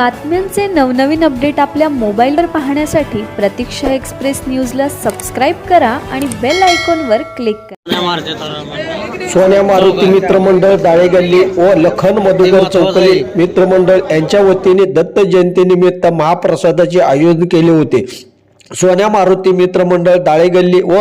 बातम्यांचे नवनवीन अपडेट आपल्या मोबाईलवर पाहण्यासाठी प्रतीक्षा एक्सप्रेस न्यूजला सबस्क्राईब करा आणि बेल आयकॉनवर क्लिक करा. सोन्या मारुती मित्रमंडळ दाळेगल्ली व लखन मधुकर चौकली मित्रमंडळ यांच्या वतीने दत्त जयंतीनिमित्त महाप्रसादाचे आयोजन केले होते. सोन्या मारुती मित्रमंडळ दाळेगल्ली व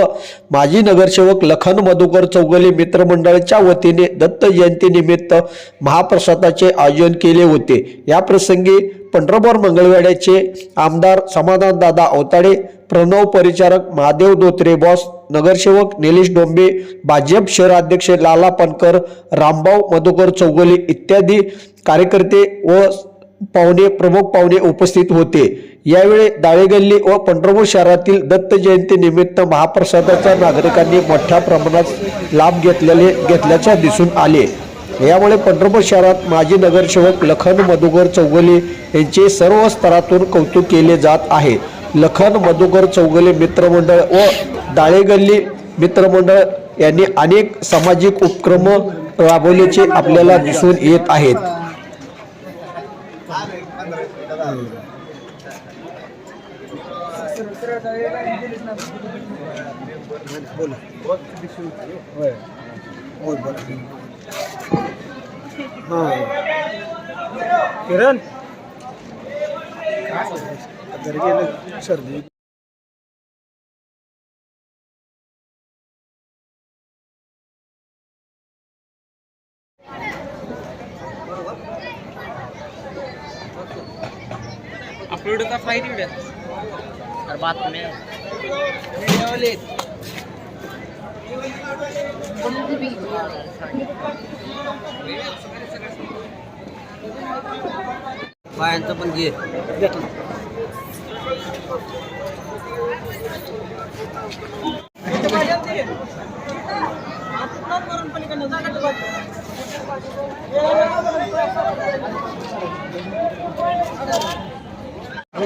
माजी नगरसेवक लखन मधुकर चौगली मित्रमंडळाच्या वतीने दत्त जयंतीनिमित्त महाप्रसादाचे आयोजन केले होते. या प्रसंगी पंढरपूर मंगळवेड्याचे आमदार समाधानदादा अवताडे प्रणव परिचारक महादेव धोत्रे बॉस नगरसेवक निलेश डोंबे भाजप शहराध्यक्ष लाला पनकर रामभाऊ मधुकर चौगुले इत्यादी कार्यकर्ते व पाहुणे प्रमुख पाहुणे उपस्थित होते. यावेळी दाळेगल्ली व पंढरपूर शहरातील दत्त जयंती निमित्त महाप्रसादाचा नागरिकांनी मोठ्या प्रमाणात लाभ घेतलेले घेतल्याचे दिसून आले. यामुळे पंढरपूर शहरात माजी नगरसेवक लखन मधुकर चौगले यांचे सर्व स्तरातून कौतुक केले जात आहे. लखन मधुकर चौगले मित्रमंडळ व दाळेगल्ली मित्रमंडळ यांनी अनेक सामाजिक उपक्रम राबवल्याचे आपल्याला दिसून येत आहेत. किरण घरी गेलं सर्दी अपलोड का फाईल व्हिडिओ अरे बातम्या व्हिडिओ बायांचं पण घे.